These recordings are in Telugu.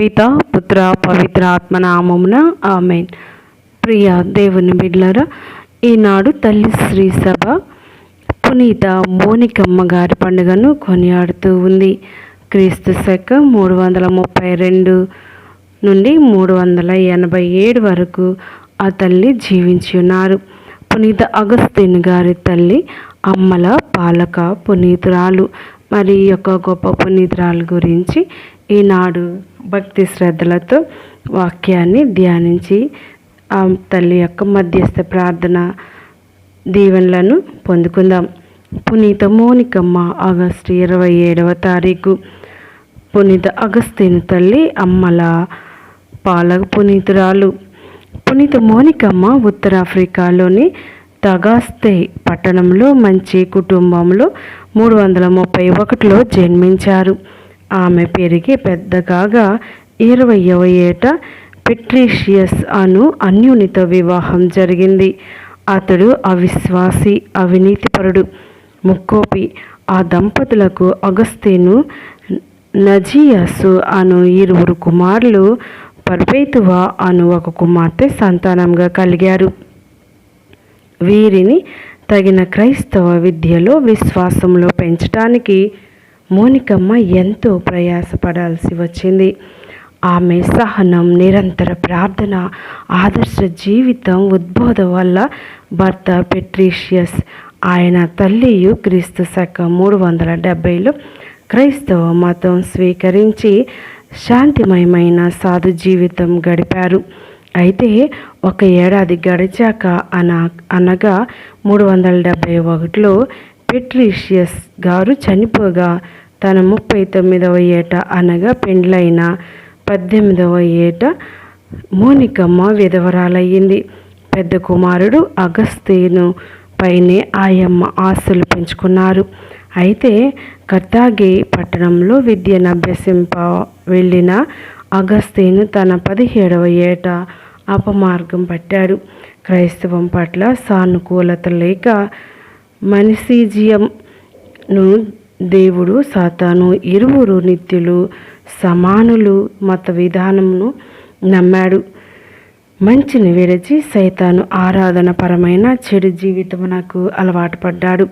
పిత పుత్ర పవిత్ర ఆత్మనామమున ఆమెన్. ప్రియ దేవుని బిడ్లరా ఈనాడు తల్లి శ్రీ సభ పునీత మోనికమ్మ గారి పండుగను కొనియాడుతూ ఉంది. క్రీస్తు శకం మూడు వందల ముప్పై రెండు నుండి మూడు వందల ఎనభై ఏడు వరకు ఆ తల్లి జీవించి ఉన్నారు. పునీత అగస్తిన్ గారి తల్లి అమ్మల పాలక పునీతురాలు. మరి యొక్క గొప్ప పునీతురాలు గురించి ఈనాడు భక్తి శ్రద్ధలతో వాక్యాన్ని ధ్యానించి ఆ తల్లి యొక్క మధ్యస్థ ప్రార్థన దీవెనలను పొందుకుందాం. పునీత మోనికమ్మ ఆగస్టు ఇరవై ఏడవ తారీఖు. పునీత అగస్తీని తల్లి అమ్మల పాలక పునీతురాలు. పునీత మోనికమ్మ ఉత్తరాఫ్రికాలోని తగాస్తే పట్టణంలో మంచి కుటుంబంలో మూడు వందల ముప్పై ఒకటిలో జన్మించారు. ఆమె పెరిగి పెద్దగాగా ఇరవయవ ఏట పెట్రీషియస్ అను అన్యునితో వివాహం జరిగింది. అతడు అవిశ్వాసి అవినీతిపరుడు. ముక్కోపి ఆ దంపతులకు అగస్తేను నజియసు అను ఇరువురు కుమారులు పర్పేతువా అను ఒక కుమార్తె సంతానంగా కలిగారు. వీరిని తగిన క్రైస్తవ విద్యలో విశ్వాసంలో పెంచడానికి మోనికమ్మ ఎంతో ప్రయాసపడాల్సి వచ్చింది. ఆమె సహనం నిరంతర ప్రార్థన ఆదర్శ జీవితం ఉద్బోధ వల్ల భర్త పెట్రీషియస్ ఆయన తల్లియు క్రీస్తు శకం మూడు వందల డెబ్బైలో క్రైస్తవ మతం స్వీకరించి శాంతిమయమైన సాధు జీవితం గడిపారు. అయితే ఒక ఏడాది గడిచాక అన అనగా మూడు వందల డెబ్బై ఒకటిలో పెట్రీషియస్ గారు చనిపోగా తన ముప్పై తొమ్మిదవ ఏట అనగా పెండ్లైన పద్దెనిమిదవ ఏట మోనికమ్మ విధవరాలయ్యింది. పెద్ద కుమారుడు అగస్తీను పైనే ఆయమ్మ ఆస్తులు పెంచుకున్నారు. అయితే కర్తాగి పట్టణంలో విద్యను అభ్యసింప వెళ్ళిన అగస్తీను తన పదిహేడవ ఏట అపమార్గం పట్టాడు. క్రైస్తవం పట్ల సానుకూలత లేక మనిషీజియంను దేవుడు సాతాను ఇరువురు నిత్యులు సమానులు మత విధానమును నమ్మాడు. మంచిని విడిచి సైతాను ఆరాధనపరమైన చెడు చెడు జీవితమునకు అలవాటు పడ్డాడు.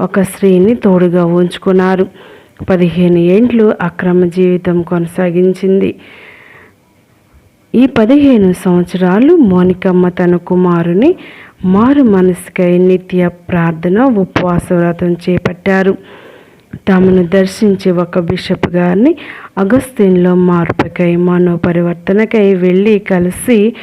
ఒక స్త్రీని తోడుగా ఉంచుకున్నారు. పదిహేను ఏండ్లు అక్రమ జీవితం కొనసాగించింది. ఈ పదిహేను సంవత్సరాలు మోనికమ్మ తన కుమారుని మారు మనసుకై నిత్య ప్రార్థన ఉపవాస వ్రతం చేపట్టారు. తమను దర్శించి ఒక బిషప్ గారిని అగస్తీన్లో మార్పుకై మనోపరివర్తనకై వెళ్ళి కలిసి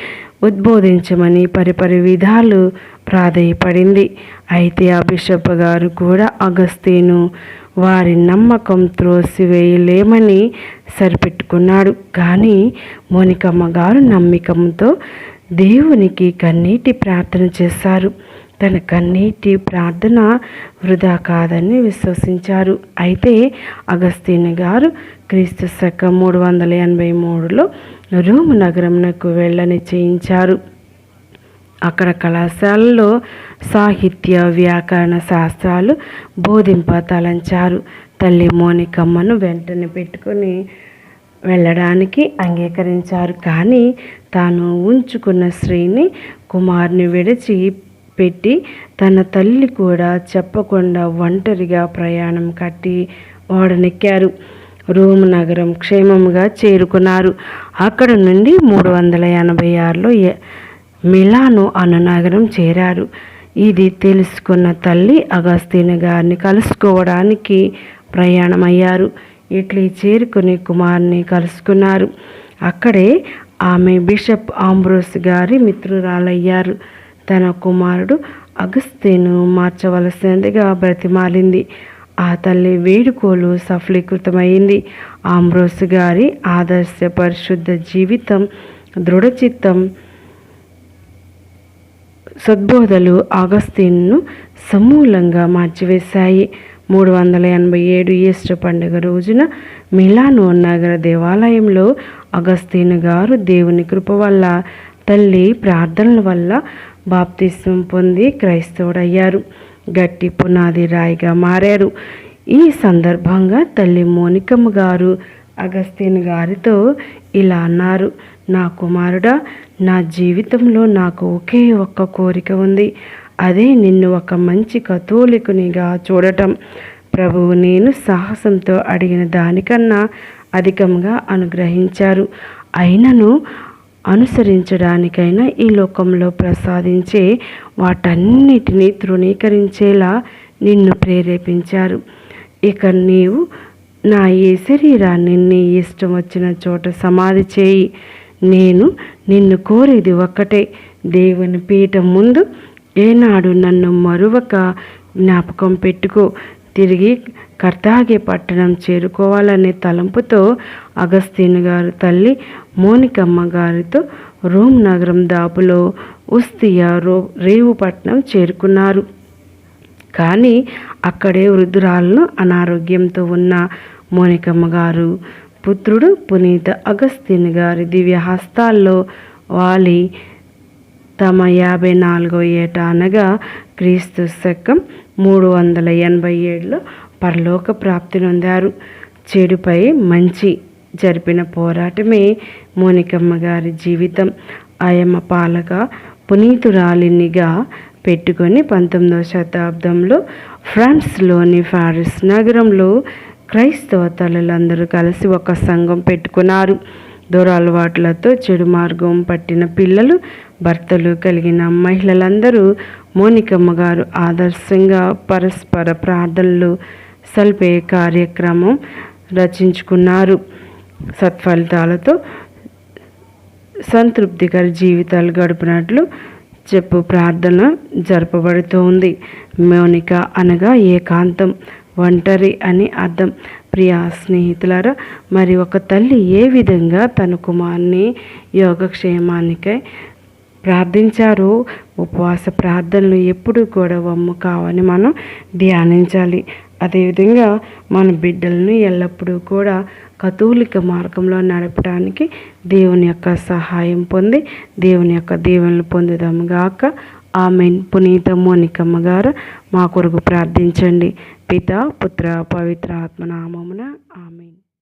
ఉద్బోధించమని పరిపరి విధాలు ప్రాధేయపడింది. అయితే ఆ బిషప్ గారు కూడా అగస్తీను వారి నమ్మకం త్రోసివేయలేమని సరిపెట్టుకున్నాడు. కానీ మోనికమ్మ గారు నమ్మకంతో దేవునికి కన్నీటి ప్రార్థన చేశారు. తన కన్నీటి ప్రార్థన వృధా కాదని విశ్వసించారు. అయితే అగస్తీని గారు క్రీస్తు శకం మూడు వందల ఎనభై మూడులో రోమ్ నగరంనకు వెళ్ళని చేయించారు. అక్కడ కళాశాలలో సాహిత్య వ్యాకరణ శాస్త్రాలు బోధింప తలంచారు. తల్లి మోనికమ్మను వెంటనే పెట్టుకొని వెళ్ళడానికి అంగీకరించారు. కానీ తాను ఉంచుకున్న స్త్రీని కుమార్ని విడిచి పెట్టి తన తల్లి కూడా చెప్పకుండా ఒంటరిగా ప్రయాణం కట్టి ఓడనెక్కారు. రోమ్ నగరం క్షేమంగా చేరుకున్నారు. అక్కడ నుండి మూడు వందల ఎనభై ఆరులో మిలాను అన్న నగరం చేరారు. ఇది తెలుసుకున్న తల్లి అగస్తీన గారిని కలుసుకోవడానికి ప్రయాణమయ్యారు. ఇట్లీ చేరుకుని కుమార్ని కలుసుకున్నారు. అక్కడే ఆమె బిషప్ ఆంబ్రోస్ గారి మిత్రురాలయ్యారు. తన కుమారుడు అగస్తేను మార్చవలసినదిగా బ్రతిమాలింది. ఆ తల్లి వేడుకోలు సఫలీకృతమైంది. ఆంబ్రోస్ గారి ఆదర్శ పరిశుద్ధ జీవితం దృఢచిత్తం సద్బోధలు ఆగస్తీన్ను సమూలంగా మార్చివేశాయి. మూడు వందల ఎనభై ఏడు ఈస్టర్ పండుగ రోజున మిలాను నగర దేవాలయంలో అగస్తీను గారు దేవుని కృప వల్ల తల్లి ప్రార్థనల వల్ల బాప్తిస్వం పొంది క్రైస్తవుడయ్యారు. గట్టి పునాది రాయిగా మారారు. ఈ సందర్భంగా తల్లి మోనికమ్మ గారు అగస్తీన్ గారితో ఇలా అన్నారు నా కుమారుడా నా జీవితంలో నాకు ఒకే ఒక్క కోరిక ఉంది. అదే నిన్ను ఒక మంచి కథోలికునిగా చూడటం. ప్రభువు నేను సాహసంతో అడిగిన దానికన్నా అధికంగా అనుగ్రహించారు. అయినను అనుసరించడానికైనా ఈ లోకంలో ప్రసాదించే వాటన్నిటినీ తృణీకరించేలా నిన్ను ప్రేరేపించారు. ఇక నీవు నా ఈ శరీరాన్ని నీ ఇష్టం వచ్చిన చోట సమాధి చేయి. నేను నిన్ను కోరేది ఒక్కటే. దేవుని పీఠం ముందు ఏనాడు నన్ను మరువక జ్ఞాపకం పెట్టుకో. తిరిగి కర్తాగే పట్టణం చేరుకోవాలనే తలంపుతో అగస్తీన్ గారు తల్లి మోనికమ్మ గారితో రోమ్ నగరం దాపులో ఉస్తియా రో రేవుపట్నం చేరుకున్నారు. కానీ అక్కడే వృద్ధురాలను అనారోగ్యంతో ఉన్న మోనికమ్మ గారు పుత్రుడు పునీత అగస్తీన్ గారి దివ్య హస్తాల్లో వాలి తమ యాభై నాలుగో ఏట అనగా క్రీస్తు శకం మూడు వందల ఎనభై ఏడులో పరలోక ప్రాప్తి నొందారు. చెడుపై మంచి జరిపిన పోరాటమే మోనికమ్మ గారి జీవితం. ఆయమ్మ పాలక పునీతురాలినిగా పెట్టుకొని పంతొమ్మిదవ శతాబ్దంలో ఫ్రాన్స్లోని ఫారిస్ నగరంలో క్రైస్తవ తల్లులందరూ కలిసి ఒక సంఘం పెట్టుకున్నారు. దురలవాట్లతో చెడు మార్గం పట్టిన పిల్లలు భర్తలు కలిగిన మహిళలందరూ మోనికమ్మ గారు ఆదర్శంగా పరస్పర ప్రార్థనలు సల్పే కార్యక్రమం రచించుకున్నారు. సత్ఫలితాలతో సంతృప్తికర జీవితాలు గడిపినట్లు చెప్పు ప్రార్థన జరపబడుతోంది. మౌనిక అనగా ఏకాంతం ఒంటరి అని అర్థం. ప్రియా స్నేహితులారా మరి ఒక తల్లి ఏ విధంగా తన కుమార్ని యోగక్షేమానికై ప్రార్థించారో. ఉపవాస ప్రార్థనలు ఎప్పుడు కూడా వమ్ము కావని మనం ధ్యానించాలి. అదేవిధంగా మన బిడ్డలను ఎల్లప్పుడూ కూడా కతూలిక మార్గంలో నడపడానికి దేవుని యొక్క సహాయం పొంది దేవుని యొక్క దీవెనలు పొందుదాము గాక. ఆమెన్. పునీత మోనికమ్మ గారు మా కొరకు ప్రార్థించండి. పిత పుత్ర పవిత్ర ఆత్మనామమున ఆమెన్.